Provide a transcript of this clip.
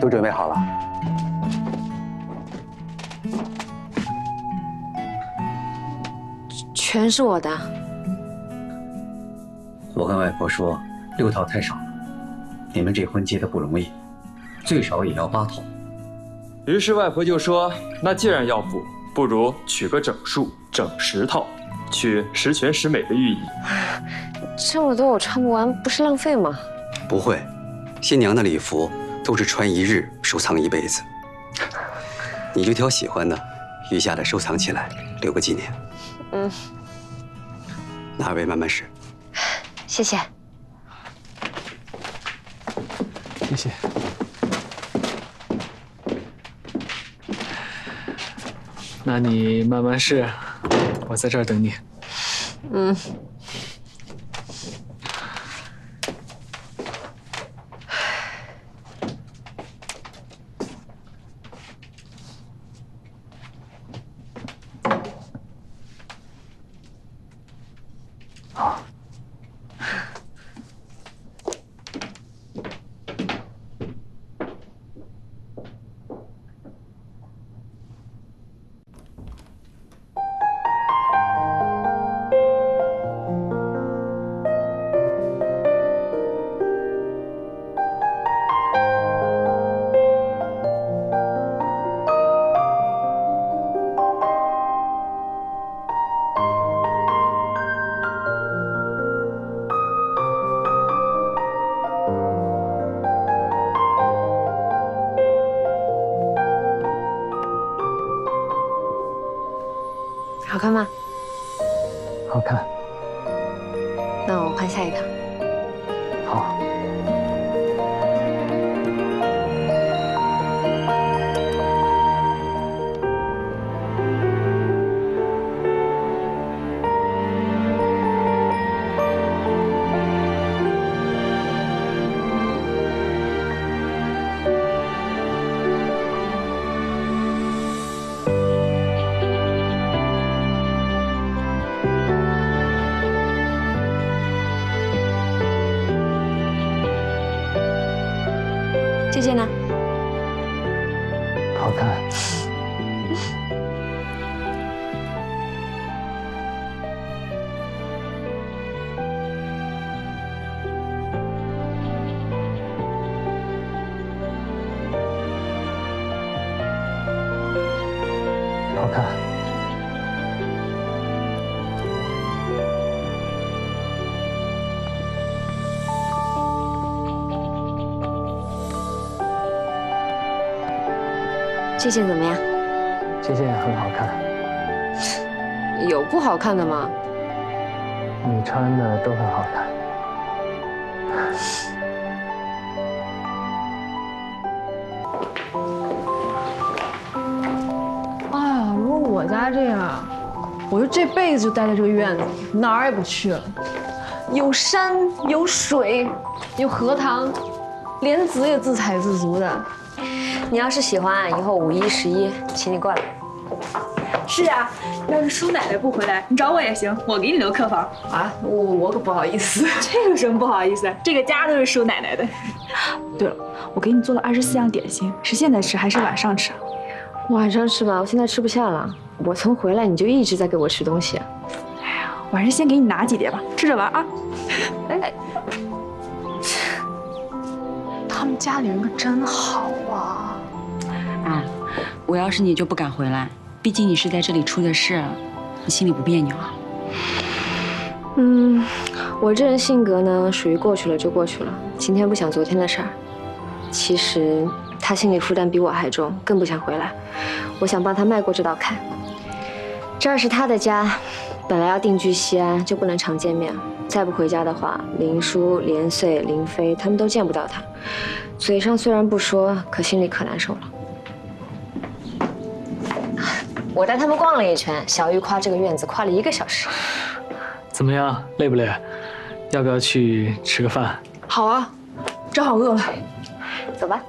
都准备好了。全是我的。我跟外婆说，六套太少了，你们这婚结的不容易，最少也要八套。于是外婆就说：“那既然要补，不如取个整数，整十套，取十全十美的寓意。”这么多我穿不完，不是浪费吗？不会，新娘的礼服都是穿一日，收藏一辈子。你就挑喜欢的，余下的收藏起来，留个纪念。嗯。那二位慢慢试。谢谢。谢谢。那你慢慢试，我在这儿等你。嗯。好看吗？好看。那我换下一套。好。这件呢？好看。好看。这件怎么样？这件很好看。有不好看的吗？你穿的都很好看。哎呀，如果我家这样，我就这辈子就待在这个院子里，哪儿也不去了。有山有水，有荷塘，莲子也自采自足的。你要是喜欢，以后五一、十一，请你过来。是啊，要是叔奶奶不回来，你找我也行，我给你留客房。啊，我我可不好意思。这有什么不好意思？这个家都是叔奶奶的。对了，我给你做了二十四样点心，是现在吃还是晚上吃？晚上吃吧，我现在吃不下了。我从回来你就一直在给我吃东西。哎呀，晚上先给你拿几碟吧，吃着玩啊。哎。他们家里人可真好啊！啊，我要是你就不敢回来，毕竟你是在这里出的事，你心里不别扭啊？嗯，我这人性格呢，属于过去了就过去了，今天不想昨天的事儿。其实他心理负担比我还重，更不想回来。我想帮他迈过这道坎。这儿是他的家，本来要定居西安，就不能常见面。再不回家的话，林叔、连穗、林飞他们都见不到他。嘴上虽然不说，可心里可难受了。我带他们逛了一圈，小玉夸这个院子夸了一个小时。怎么样，累不累？要不要去吃个饭？好啊，正好饿了。走吧。